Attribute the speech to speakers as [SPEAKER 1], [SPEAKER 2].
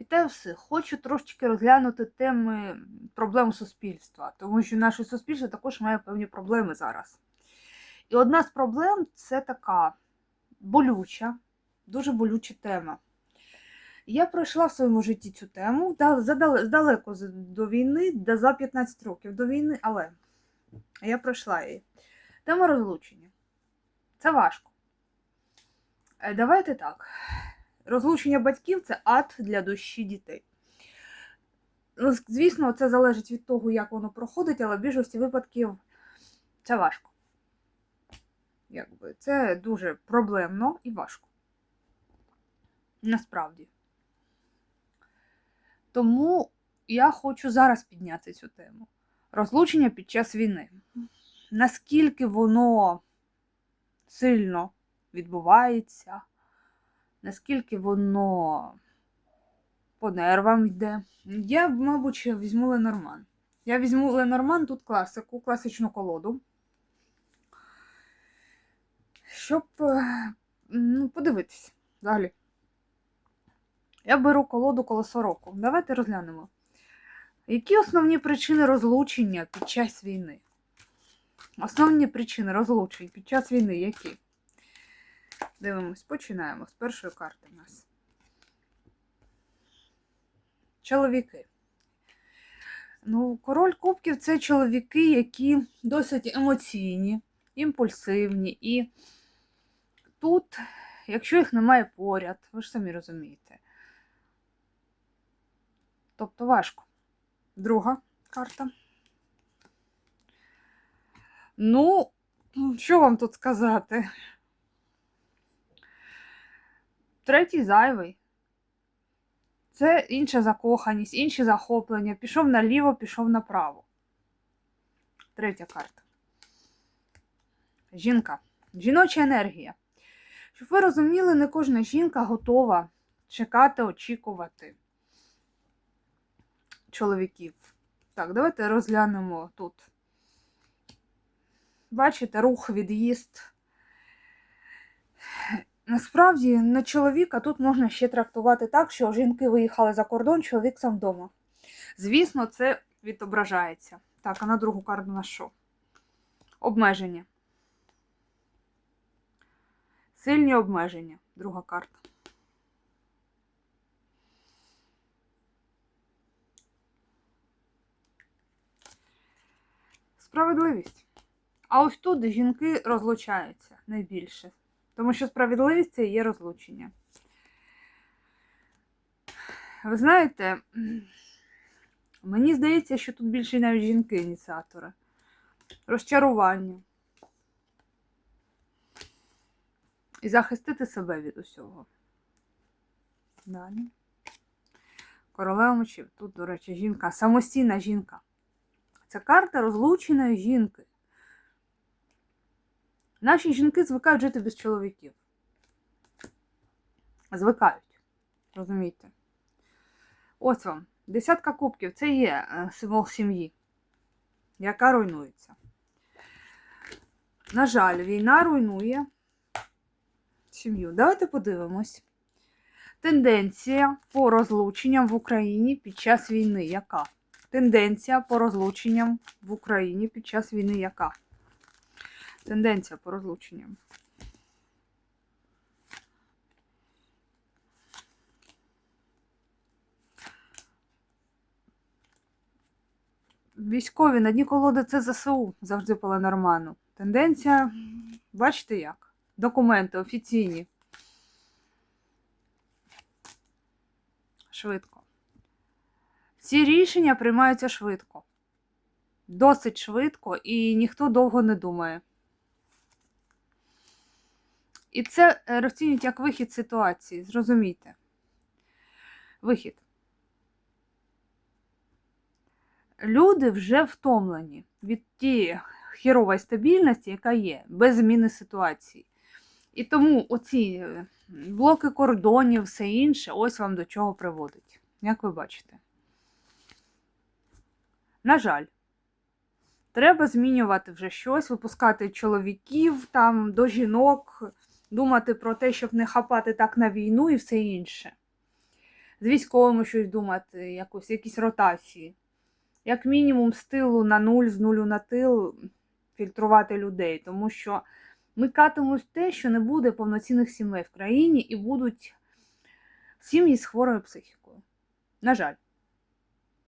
[SPEAKER 1] Вітаю всіх! Хочу трошечки розглянути теми проблем суспільства, тому що наше суспільство також має певні проблеми зараз. І одна з проблем це така болюча, дуже болюча тема. Я пройшла в своєму житті цю тему да- задале- здалеку з- до війни, за 15 років до війни, але я пройшла її. Тема розлучення. Це важко. Е, Давайте так. Розлучення батьків це ад для душі дітей. Ну, Звісно, це залежить від того, як воно проходить, але в більшості випадків це важко. Якби, це дуже проблемно і важко. Насправді. Тому я хочу зараз підняти цю тему. Розлучення під час війни. Наскільки воно сильно відбувається, наскільки воно по нервам йде. Я, мабуть, візьму Ленорман. Я візьму Ленорман, тут класику, класичну колоду. Щоб е, ну, подивитися взагалі. Я беру колоду колесо року. Давайте розглянемо. Які основні причини розлучення під час війни? Основні причини розлучень під час війни які? Дивимось, починаємо з першої карти в нас. Чоловіки. Ну, король кубків це чоловіки, які досить емоційні, імпульсивні. І тут, якщо їх немає поряд, ви ж самі розумієте. Тобто важко. Друга карта. Ну, що вам тут сказати? Третій зайвий. Це інша закоханість, інші захоплення. Пішов наліво, пішов направо. Третя карта. Жінка. Жіноча енергія. Щоб ви розуміли, не кожна жінка готова чекати, очікувати чоловіків. Так, давайте розглянемо тут. Бачите, рух, від'їзд. Насправді, на чоловіка тут можна ще трактувати так, що жінки виїхали за кордон, чоловік сам вдома. Звісно, це відображається. Так, а на другу карту на що? Обмеження. Сильні обмеження. Друга карта. Справедливість. А ось тут жінки розлучаються найбільше. Тому що справедливість це є розлучення. Ви знаєте, мені здається, що тут більше навіть жінки ініціатори. Розчарування. І захистити себе від усього. Далі. Королева мечів. Тут, до речі, жінка, самостійна жінка. Це карта розлученої жінки. Наші жінки звикають жити без чоловіків. Звикають. Розумієте? Ось вам. Десятка кубків це є е, символ сім'ї, яка руйнується. На жаль, війна руйнує сім'ю. Давайте подивимось. Тенденція по розлученням в Україні під час війни яка? Тенденція по розлученням в Україні під час війни яка? Тенденція по розлученням. Військові на дні колоди це ЗСУ завжди по Ленорману. Тенденція, бачите як? Документи офіційні. Швидко. Ці рішення приймаються швидко. Досить швидко, і ніхто довго не думає. І це е, розцінюють як вихід ситуації, зрозумійте. Вихід. Люди вже втомлені від тієї хірової стабільності, яка є, без зміни ситуації. І тому оці е, блоки кордонів, все інше, ось вам до чого приводить. Як ви бачите. На жаль, треба змінювати вже щось, випускати чоловіків там до жінок, думати про те, щоб не хапати так на війну і все інше. з військовими щось думати, якось, якісь ротації. Як мінімум, з тилу на нуль, з нулю на тил фільтрувати людей, тому що ми катимось те, що не буде повноцінних сімей в країні і будуть сім'ї з хворою психікою. На жаль.